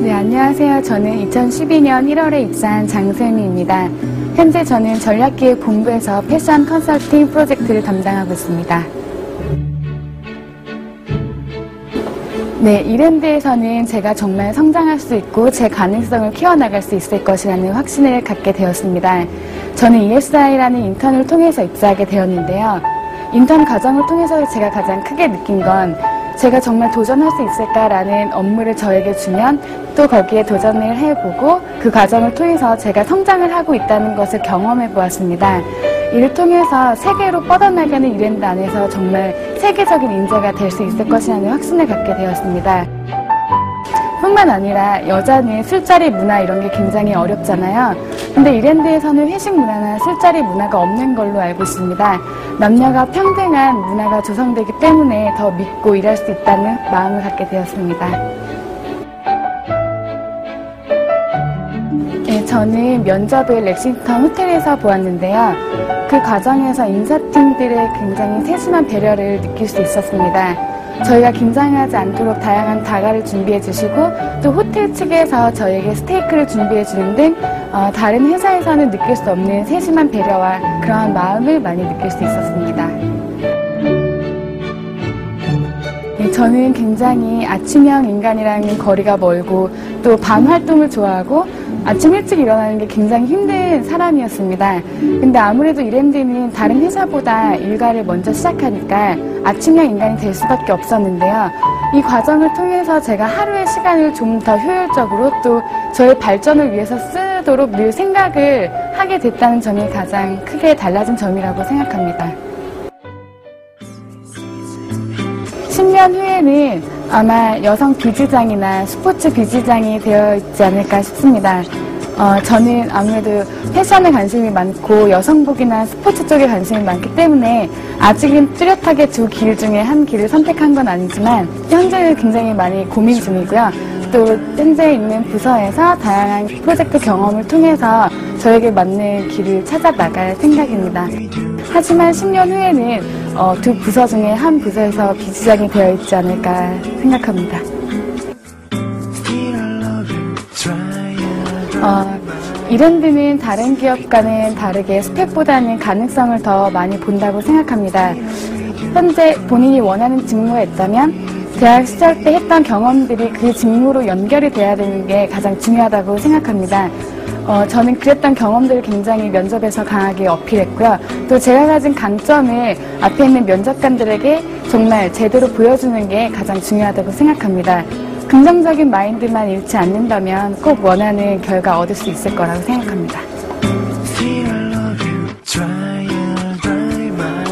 네, 안녕하세요. 저는 2012년 1월에 입사한 장세미입니다. 현재 저는 전략기획 본부에서 패션 컨설팅 프로젝트를 담당하고 있습니다. 네, 이랜드에서는 제가 정말 성장할 수 있고 제 가능성을 키워나갈 수 있을 것이라는 확신을 갖게 되었습니다. 저는 ESI라는 인턴을 통해서 입사하게 되었는데요. 인턴 과정을 통해서 제가 가장 크게 느낀 건 제가 정말 도전할 수 있을까라는 업무를 저에게 주면 또 거기에 도전을 해보고 그 과정을 통해서 제가 성장을 하고 있다는 것을 경험해 보았습니다. 이를 통해서 세계로 뻗어나가는 이랜드 안에서 정말 세계적인 인재가 될 수 있을 것이라는 확신을 갖게 되었습니다. 뿐만 아니라 여자는 술자리 문화 이런 게 굉장히 어렵잖아요. 근데 이랜드에서는 회식 문화나 술자리 문화가 없는 걸로 알고 있습니다. 남녀가 평등한 문화가 조성되기 때문에 더 믿고 일할 수 있다는 마음을 갖게 되었습니다. 네, 저는 면접을 렉싱턴 호텔에서 보았는데요. 그 과정에서 인사팀들의 굉장히 세심한 배려를 느낄 수 있었습니다. 저희가 긴장하지 않도록 다양한 다가를 준비해 주시고 또 호텔 측에서 저희에게 스테이크를 준비해 주는 등 어, 다른 회사에서는 느낄 수 없는 세심한 배려와 그러한 마음을 많이 느낄 수 있었습니다. 네, 저는 굉장히 아침형 인간이랑은 거리가 멀고 또 밤 활동을 좋아하고 아침 일찍 일어나는 게 굉장히 힘든 사람이었습니다. 근데 아무래도 이랜드는 다른 회사보다 일과를 먼저 시작하니까 아침형 인간이 될 수밖에 없었는데요. 이 과정을 통해서 제가 하루의 시간을 좀 더 효율적으로 또 저의 발전을 위해서 쓰도록 늘 생각을 하게 됐다는 점이 가장 크게 달라진 점이라고 생각합니다. 10년 후에는 아마 여성 비지장이나 스포츠 비지장이 되어 있지 않을까 싶습니다. 어, 저는 아무래도 패션에 관심이 많고 여성복이나 스포츠 쪽에 관심이 많기 때문에 아직은 뚜렷하게 두 길 중에 한 길을 선택한 건 아니지만 현재는 굉장히 많이 고민 중이고요. 또 현재 있는 부서에서 다양한 프로젝트 경험을 통해서 저에게 맞는 길을 찾아 나갈 생각입니다. 하지만 10년 후에는 어, 두 부서 중에 한 부서에서 비지장이 되어 있지 않을까 생각합니다. 어, 이랜드는 다른 기업과는 다르게 스펙보다는 가능성을 더 많이 본다고 생각합니다. 현재 본인이 원하는 직무가 있다면 대학 시절 때 했던 경험들이 그 직무로 연결이 돼야 되는 게 가장 중요하다고 생각합니다. 어, 저는 그랬던 경험들을 굉장히 면접에서 강하게 어필했고요. 또 제가 가진 강점을 앞에 있는 면접관들에게 정말 제대로 보여주는 게 가장 중요하다고 생각합니다. 긍정적인 마인드만 잃지 않는다면 꼭 원하는 결과 얻을 수 있을 거라고 생각합니다.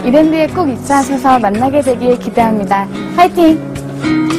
이랜드에 꼭 입사하셔서 만나게 되길 기대합니다. 화이팅!